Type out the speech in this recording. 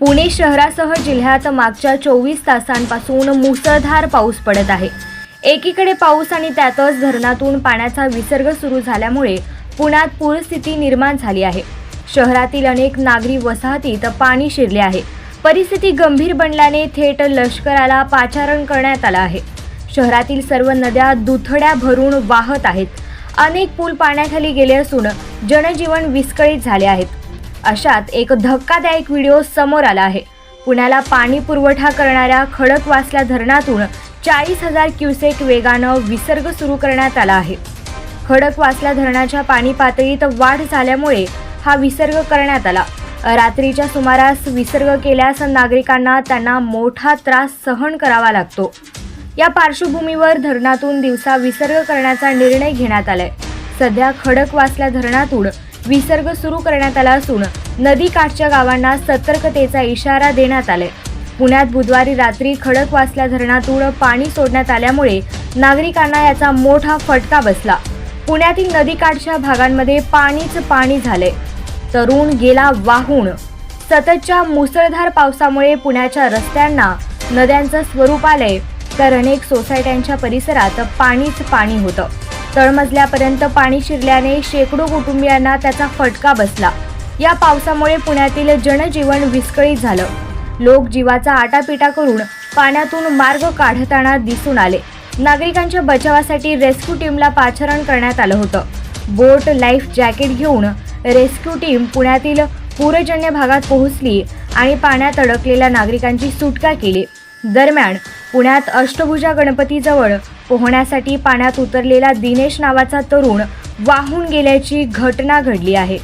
पुणे शहरासह जिल्ह्यात मागच्या चोवीस तासांपासून मुसळधार पाऊस पडत आहे. एकीकडे पाऊस आणि त्यातच धरणातून पाण्याचा विसर्ग सुरू झाल्यामुळे पुण्यात पूरस्थिती निर्माण झाली आहे. शहरातील अनेक नागरी वसाहतीत पाणी शिरले आहे. परिस्थिती गंभीर बनल्याने थेट लष्कराला पाचारण करण्यात आलं आहे. शहरातील सर्व नद्या दुथड्या भरून वाहत आहेत. अनेक पूल पाण्याखाली गेले असून जनजीवन विस्कळीत झाले आहेत. अशात एक धक्कादायक व्हिडिओ समोर आला आहे. पुण्याला पाणी पुरवठा करणाऱ्या खडकवासला धरणातून चाळीस हजार क्युसेक वेगानं विसर्ग सुरू करण्यात आला आहे. खडकवासला धरणाच्या पाणी पातळीत वाढ झाल्यामुळे हा विसर्ग करण्यात आला. रात्रीच्या सुमारास विसर्ग केल्यास नागरिकांना त्यांना मोठा त्रास सहन करावा लागतो. या पार्श्वभूमीवर धरणातून दिवसा विसर्ग करण्याचा निर्णय घेण्यात आलाय. सध्या खडकवासला धरणातून विसर्ग सुरू करण्यात आला असून नदीकाठच्या गावांना सतर्कतेचा इशारा देण्यात आलाय. पुण्यात बुधवारी रात्री खडकवासला धरणातून पाणी सोडण्यात आल्यामुळे नागरिकांना याचा मोठा फटका बसला. पुण्यातील नदीकाठच्या भागांमध्ये पाणीच पाणी झाले तरुण गेला वाहून. सततच्या मुसळधार पावसामुळे पुण्याच्या रस्त्यांना नद्यांचं स्वरूप आलंय. तर अनेक सोसायट्यांच्या परिसरात पाणीच पाणी होतं. तळमजल्यापर्यंत पाणी शिरल्याने शेकडो कुटुंबियांना त्याचा फटका बसला. या पावसामुळे पुण्यातील जनजीवन विस्कळीत झालं. लोक जीवाचा आटापिटा करून पाण्यातून मार्ग काढताना दिसून आले. नागरिकांच्या बचावासाठी रेस्क्यू टीमला पाचारण करण्यात आलं होतं. बोट लाईफ जॅकेट घेऊन रेस्क्यू टीम पुण्यातील पूरजन्य भागात पोहोचली आणि पाण्यात अडकलेल्या नागरिकांची सुटका केली. दरम्यान पुण्यात अष्टभुजा गणपतीजवळ पोहण्यासाठी पाण्यात उतरलेला दिनेश नावाचा तरुण वाहून गेल्याची घटना घडली आहे.